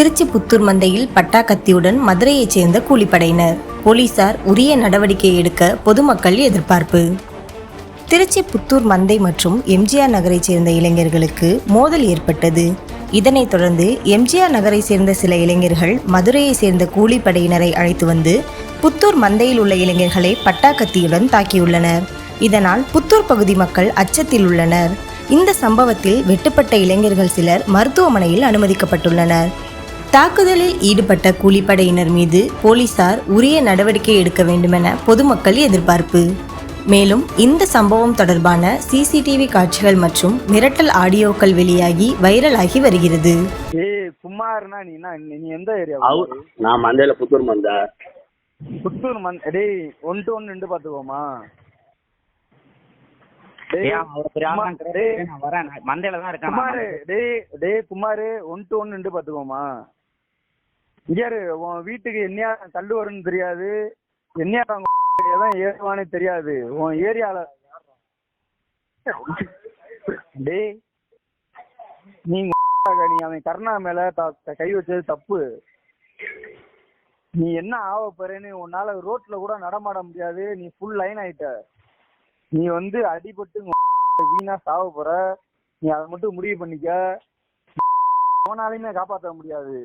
திருச்சி புத்தூர் மந்தையில் பட்டா கத்தியுடன் மதுரையைச் சேர்ந்த கூலிப்படையினர். போலீசார் உரிய நடவடிக்கை எடுக்க பொதுமக்கள் எதிர்பார்ப்பு. திருச்சி புத்தூர் மந்தை மற்றும் எம்ஜிஆர் நகரைச் சேர்ந்த இளைஞர்களுக்கு மோதல் ஏற்பட்டது. இதனைத் தொடர்ந்து எம்ஜிஆர் நகரை சேர்ந்த சில இளைஞர்கள் மதுரையை சேர்ந்த கூலிப்படையினரை அழைத்து வந்து புத்தூர் மந்தையில் உள்ள இளைஞர்களை பட்டா கத்தியுடன் தாக்கியுள்ளனர். இதனால் புத்தூர் பகுதி மக்கள் அச்சத்தில் உள்ளனர். இந்த சம்பவத்தில் வெட்டுப்பட்ட இளைஞர்கள் சிலர் மருத்துவமனையில் அனுமதிக்கப்பட்டுள்ளனர். தாக்குதலில் ஈடுபட்ட கூலிப்படையினர் மீது போலீசார் உரிய நடவடிக்கை எடுக்க வேண்டுமென பொதுமக்கள் எதிர்பார்ப்பு. மேலும் இந்த சம்பவம் தொடர்பான சிசிடிவி காட்சிகள் மற்றும் மிரட்டல் ஆடியோக்கள் வெளியாகி வைரலாகி வருகிறது. ஏய் குமார்னா நீ என்ன நீ நீ எந்த ஏரியா அவ நான் மந்தையில புத்தூர் மந்தா. புத்தூர் மண் டேய் ஒன் டு ஒன் நின்று பாத்துக்கோமா மந்தையில தான் இருக்கேன். குமார் நான். டேய் டேய் குமார் ஒன் டு ஒன் நின்று பாத்துக்கோமா இங்க உன் வீட்டுக்கு என்னையா தள்ளு வரும்னு தெரியாது. என்னையா தான் ஏறுவானே தெரியாது. உன் ஏரியால டேய் நீ நீ அவன் கருணா மேல த- கை வச்சது தப்பு. நீ என்ன ஆக போறேன்னு உன்னால ரோட்ல கூட நடமாட முடியாது. நீ ஃபுல் லைன் ஆயிட்ட. நீ வந்து அடிபட்டு வீணா சாவ போற. நீ அதை மட்டும் முடிவு பண்ணிக்க. போனாலையுமே காப்பாற்ற முடியாது.